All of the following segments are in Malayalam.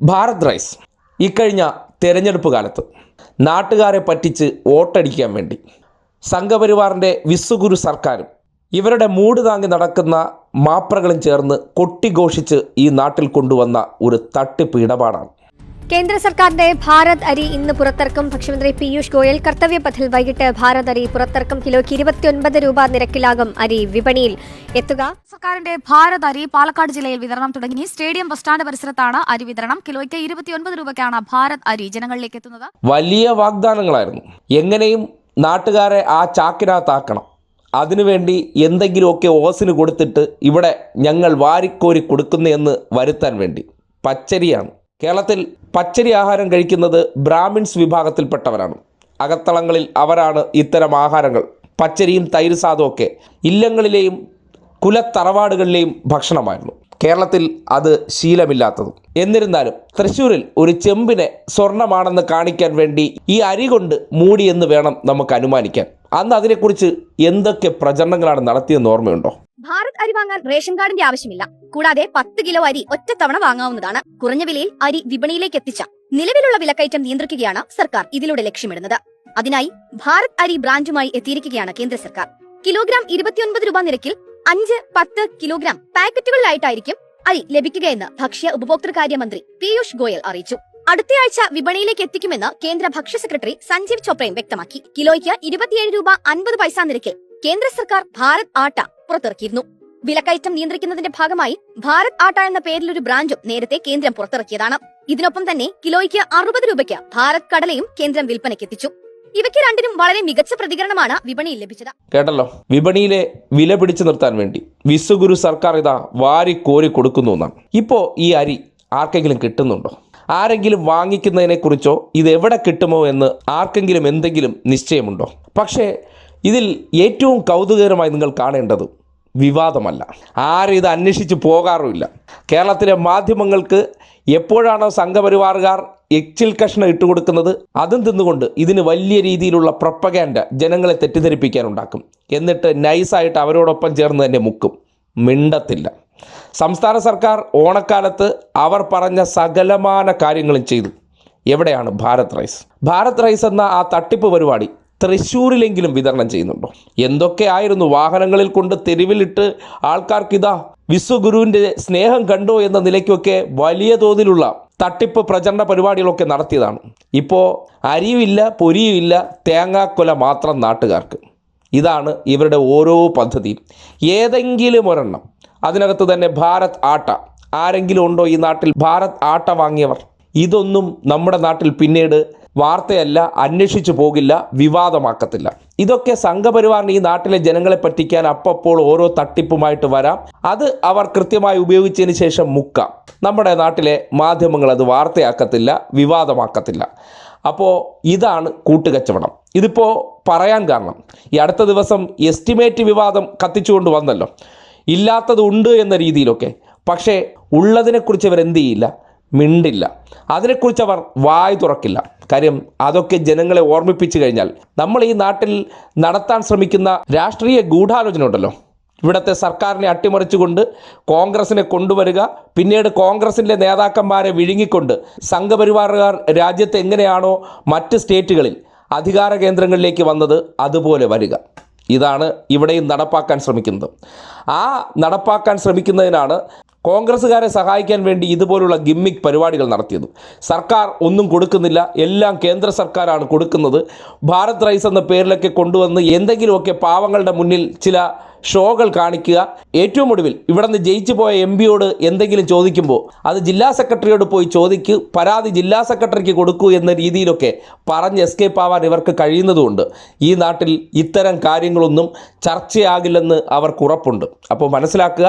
ഭാരത് റൈസ് ഇക്കഴിഞ്ഞ തെരഞ്ഞെടുപ്പ് കാലത്ത് നാട്ടുകാരെ പറ്റിച്ച് വോട്ടടിക്കാൻ വേണ്ടി സംഘപരിവാറിന്റെ വിശ്വഗുരു സർക്കാരും ഇവരുടെ മൂട് താങ്ങി നടക്കുന്ന മാപ്രകളും ചേർന്ന് കൊട്ടിഘോഷിച്ച് ഈ നാട്ടിൽ കൊണ്ടുവന്ന ഒരു തട്ടിപ്പ് ഇടപാടാണ്. കേന്ദ്ര സർക്കാരിന്റെ ഭാരത് അരി ഇന്ന് പുറത്തിറക്കും. ഭക്ഷ്യമന്ത്രി പീയൂഷ് ഗോയൽ കർത്തവ്യപഥിൽ വൈകിട്ട് ഭാരത് അരി പുറത്തിറക്കും. കിലോയ്ക്ക് ഇരുപത്തിയൊൻപത് രൂപ നിരക്കിലാകും അരി വിപണിയിൽ. എത്തുക. സർക്കാരിന്റെ ഭാരത് അരി പാലക്കാട് ജില്ലയിൽ വിതരണം തുടങ്ങി. സ്റ്റേഡിയം ബസ് സ്റ്റാൻഡ് പരിസരത്താണ് അരി വിതരണം. കിലോയ്ക്ക് ഇരുപത്തിയൊൻപത് രൂപയ്ക്കാണ് ഭാരത് അരി ജനങ്ങളിലേക്ക് എത്തുന്നത്. വലിയ വാഗ്ദാനങ്ങളായിരുന്നു. എങ്ങനെയും നാട്ടുകാരെ ആ ചാക്കിനകത്താക്കണം. അതിനുവേണ്ടി എന്തെങ്കിലുമൊക്കെ ഓസിന് കൊടുത്തിട്ട് ഇവിടെ ഞങ്ങൾ വാരിക്കോരി കൊടുക്കുന്നതെന്ന് വരുത്താൻ വേണ്ടി. പച്ചരിയാണ്. കേരളത്തിൽ പച്ചരി ആഹാരം കഴിക്കുന്നത് ബ്രാഹ്മിൺസ് വിഭാഗത്തിൽപ്പെട്ടവരാണ്. അകത്തളങ്ങളിൽ അവരാണ് ഇത്തരം ആഹാരങ്ങൾ പച്ചരിയും തൈര് സാധുമൊക്കെ ഇല്ലങ്ങളിലെയും കുലത്തറവാടുകളിലെയും ഭക്ഷണമായിരുന്നു. കേരളത്തിൽ അത് ശീലമില്ലാത്തതും. എന്നിരുന്നാലും തൃശ്ശൂരിൽ ഒരു ചെമ്പിനെ സ്വർണമാണെന്ന് കാണിക്കാൻ വേണ്ടി ഈ അരി കൊണ്ട് മൂടിയെന്ന് വേണം നമുക്ക് അനുമാനിക്കാൻ. അന്ന് അതിനെക്കുറിച്ച് എന്തൊക്കെ പ്രചരണങ്ങളാണ് നടത്തിയെന്ന് ഓർമ്മയുണ്ടോ? ഭാരത് അരി വാങ്ങാൻ റേഷൻ കാർഡിന്റെ ആവശ്യമില്ല. കൂടാതെ പത്ത് കിലോ അരി ഒറ്റത്തവണ വാങ്ങാവുന്നതാണ്. കുറഞ്ഞ വിലയിൽ അരി വിപണിയിലേക്ക് എത്തിച്ച നിലവിലുള്ള വിലക്കയറ്റം നിയന്ത്രിക്കുകയാണ് സർക്കാർ ഇതിലൂടെ ലക്ഷ്യമിടുന്നത്. അതിനായി ഭാരത് അരി ബ്രാൻഡുമായി എത്തിയിരിക്കുകയാണ് കേന്ദ്ര സർക്കാർ. കിലോഗ്രാം ഇരുപത്തിയൊൻപത് രൂപ നിരക്കിൽ അഞ്ച് പത്ത് കിലോഗ്രാം പാക്കറ്റുകളിലായിട്ടായിരിക്കും അരി ലഭിക്കുകയെന്ന് ഭക്ഷ്യ ഉപഭോക്തൃകാര്യ മന്ത്രി പീയൂഷ് ഗോയൽ അറിയിച്ചു. അടുത്തയാഴ്ച വിപണിയിലേക്ക് എത്തിക്കുമെന്ന് കേന്ദ്ര ഭക്ഷ്യ സെക്രട്ടറി സഞ്ജീവ് ചോപ്രയും വ്യക്തമാക്കി. കിലോയ്ക്ക് ഇരുപത്തിയേഴ് രൂപ അൻപത് പൈസ നിരക്കിൽ കേന്ദ്ര സർക്കാർ ഭാരത് ആട്ട പുറത്തിറക്കിയിരുന്നു. വിലക്കയറ്റം നിയന്ത്രിക്കുന്നതിന്റെ ഭാഗമായി ഭാരത് ആട്ട എന്ന പേരിൽ ഒരു ബ്രാഞ്ചും നേരത്തെ കേന്ദ്രം പുറത്തിറക്കിയതാണ്. ഇതിനൊപ്പം തന്നെ കിലോയ്ക്ക് അറുപത് രൂപയ്ക്ക് ഭാരത് കടലയും കേന്ദ്രം വിൽപ്പനയ്ക്കെത്തിച്ചു ഇവയ്ക്ക് രണ്ടിനും വളരെ മികച്ച പ്രതികരണമാണ് വിപണിയിൽ ലഭിച്ചത്. കേട്ടല്ലോ? വിപണിയിലെ വില പിടിച്ചു നിർത്താൻ വേണ്ടി വിശ്വഗുരു സർക്കാർ ഇതാ വാരി കോരി കൊടുക്കുന്നു എന്നാണ്. ഇപ്പോ ഈ അരി ആർക്കെങ്കിലും കിട്ടുന്നുണ്ടോ? ആരെങ്കിലും വാങ്ങിക്കുന്നതിനെക്കുറിച്ചോ ഇത് എവിടെ കിട്ടുമോ എന്ന് ആർക്കെങ്കിലും എന്തെങ്കിലും നിശ്ചയമുണ്ടോ? പക്ഷേ ഇതിൽ ഏറ്റവും കൗതുകകരമായി നിങ്ങൾ കാണേണ്ടത് വിവാദമല്ല. ആരും ഇത് അന്വേഷിച്ച് പോകാറുമില്ല. കേരളത്തിലെ മാധ്യമങ്ങൾക്ക് എപ്പോഴാണോ സംഘപരിവാറുകാർ എച്ചിൽ കഷ്ണം ഇട്ടുകൊടുക്കുന്നത് അതും തിന്നുകൊണ്ട് ഇതിന് വലിയ രീതിയിലുള്ള പ്രപ്പഗാൻഡ ജനങ്ങളെ തെറ്റിദ്ധരിപ്പിക്കാനുണ്ടാക്കും. എന്നിട്ട് നൈസായിട്ട് അവരോടൊപ്പം ചേർന്ന് തന്നെ മുക്കും. മിണ്ടത്തില്ല. സംസ്ഥാന സർക്കാർ ഓണക്കാലത്ത് അവർ പറഞ്ഞ സകലമാന കാര്യങ്ങളും ചെയ്തു. എവിടെയാണ് ഭാരത് റൈസ്? ഭാരത് റൈസ് എന്ന ആ തട്ടിപ്പ് പരിപാടി തൃശ്ശൂരിലെങ്കിലും വിതരണം ചെയ്യുന്നുണ്ടോ? എന്തൊക്കെയായിരുന്നു വാഹനങ്ങളിൽ കൊണ്ട് തെരുവിലിട്ട് ആൾക്കാർക്കിതാ വിശ്വഗുരുവിന്റെ സ്നേഹം കണ്ടോ എന്ന നിലയ്ക്കൊക്കെ വലിയ തോതിലുള്ള തട്ടിപ്പ് പ്രചരണ പരിപാടികളൊക്കെ നടത്തിയതാണ്. ഇപ്പോൾ അരിയുമില്ല പൊരിയുമില്ല തേങ്ങാക്കൊല മാത്രം നാട്ടുകാർക്ക്. ഇതാണ് ഇവരുടെ ഓരോ പദ്ധതിയും ഏതെങ്കിലും ഒരെണ്ണം. അതിനകത്ത് തന്നെ ഭാരത് ആട്ട. ആരെങ്കിലും ഉണ്ടോ ഈ നാട്ടിൽ? ഭാരത് ആട്ട വാങ്ങിയവർ. ഇതൊന്നും നമ്മുടെ നാട്ടിൽ പിന്നീട് വാർത്തയല്ല അന്വേഷിച്ചു പോകില്ല വിവാദമാക്കത്തില്ല. ഇതൊക്കെ സംഘപരിവാറിന് ഈ നാട്ടിലെ ജനങ്ങളെ പറ്റിക്കാൻ അപ്പപ്പോൾ ഓരോ തട്ടിപ്പുമായിട്ട് വരാം. അത് അവർ കൃത്യമായി ഉപയോഗിച്ചതിന് ശേഷം മുക്കാം. നമ്മുടെ നാട്ടിലെ മാധ്യമങ്ങൾ അത് വാർത്തയാക്കത്തില്ല വിവാദമാക്കത്തില്ല. അപ്പോൾ ഇതാണ് കൂട്ടുകച്ചവടം. ഇതിപ്പോൾ പറയാൻ കാരണം ഈ അടുത്ത ദിവസം എസ്റ്റിമേറ്റ് വിവാദം കത്തിച്ചുകൊണ്ട് വന്നല്ലോ. ഇല്ലാത്തതുണ്ട് എന്ന രീതിയിലൊക്കെ. പക്ഷേ ഉള്ളതിനെക്കുറിച്ച് അവർ എന്ത് ചെയ്യില്ല? മിണ്ടില്ല. അതിനെക്കുറിച്ച് അവർ വായ് തുറക്കില്ല. കാര്യം അതൊക്കെ ജനങ്ങളെ ഓർമ്മിപ്പിച്ചു കഴിഞ്ഞാൽ നമ്മൾ ഈ നാട്ടിൽ നടത്താൻ ശ്രമിക്കുന്ന രാഷ്ട്രീയ ഗൂഢാലോചന ഉണ്ടല്ലോ. ഇവിടുത്തെ സർക്കാരിനെ അട്ടിമറിച്ചുകൊണ്ട് കോൺഗ്രസിനെ കൊണ്ടുവരിക പിന്നീട് കോൺഗ്രസിന്റെ നേതാക്കന്മാരെ വിഴുങ്ങിക്കൊണ്ട് സംഘപരിവാറുകാർ രാജ്യത്ത് എങ്ങനെയാണോ മറ്റ് സ്റ്റേറ്റുകളിൽ അധികാര കേന്ദ്രങ്ങളിലേക്ക് വന്നത് അതുപോലെ വരിക. ഇതാണ് ഇവിടെയും നടപ്പാക്കാൻ ശ്രമിക്കുന്നത്. ആ നടപ്പാക്കാൻ ശ്രമിക്കുന്നതിനാണ് കോൺഗ്രസ്സുകാരെ സഹായിക്കാൻ വേണ്ടി ഇതുപോലുള്ള ഗിമ്മിക് പരിപാടികൾ നടത്തിയത്. സർക്കാർ ഒന്നും കൊടുക്കുന്നില്ല. എല്ലാം കേന്ദ്ര സർക്കാരാണ് കൊടുക്കുന്നത്. ഭാരത് റൈസ് എന്ന പേരിലൊക്കെ കൊണ്ടുവന്ന് എന്തെങ്കിലുമൊക്കെ പാവങ്ങളുടെ മുന്നിൽ ചില ഷോകൾ കാണിക്കുക. ഏറ്റവും ഒടുവിൽ ഇവിടെ നിന്ന് ജയിച്ചു പോയ എം പിയോട് എന്തെങ്കിലും ചോദിക്കുമ്പോൾ അത് ജില്ലാ സെക്രട്ടറിയോട് പോയി ചോദിക്കൂ പരാതി ജില്ലാ സെക്രട്ടറിക്ക് കൊടുക്കൂ എന്ന രീതിയിലൊക്കെ പറഞ്ഞ് എസ്കേപ്പ് ആവാൻ ഇവർക്ക് കഴിയുന്നതുകൊണ്ട് ഈ നാട്ടിൽ ഇത്തരം കാര്യങ്ങളൊന്നും ചർച്ചയാകില്ലെന്ന് അവർക്ക് ഉറപ്പുണ്ട്. അപ്പോൾ മനസ്സിലാക്കുക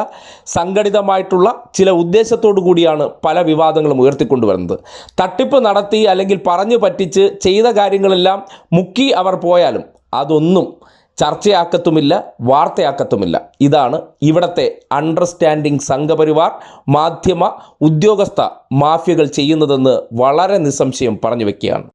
സംഘടിതമായിട്ടുള്ള ചില ഉദ്ദേശത്തോടു കൂടിയാണ് പല വിവാദങ്ങളും ഉയർത്തിക്കൊണ്ടുവരുന്നത്. തട്ടിപ്പ് നടത്തി അല്ലെങ്കിൽ പറഞ്ഞു പറ്റിച്ച് ചെയ്ത കാര്യങ്ങളെല്ലാം മുക്കി അവർ പോയാലും അതൊന്നും ചർച്ചയാക്കത്തുമില്ല വാർത്തയാക്കത്തുമില്ല. ഇതാണ് ഇവിടത്തെ അണ്ടർസ്റ്റാൻഡിംഗ് സംഘപരിവാർ മാധ്യമ ഉദ്യോഗസ്ഥ മാഫിയകൾ ചെയ്യുന്നതെന്ന് വളരെ നിസ്സംശയം പറഞ്ഞു വെക്കുകയാണ്.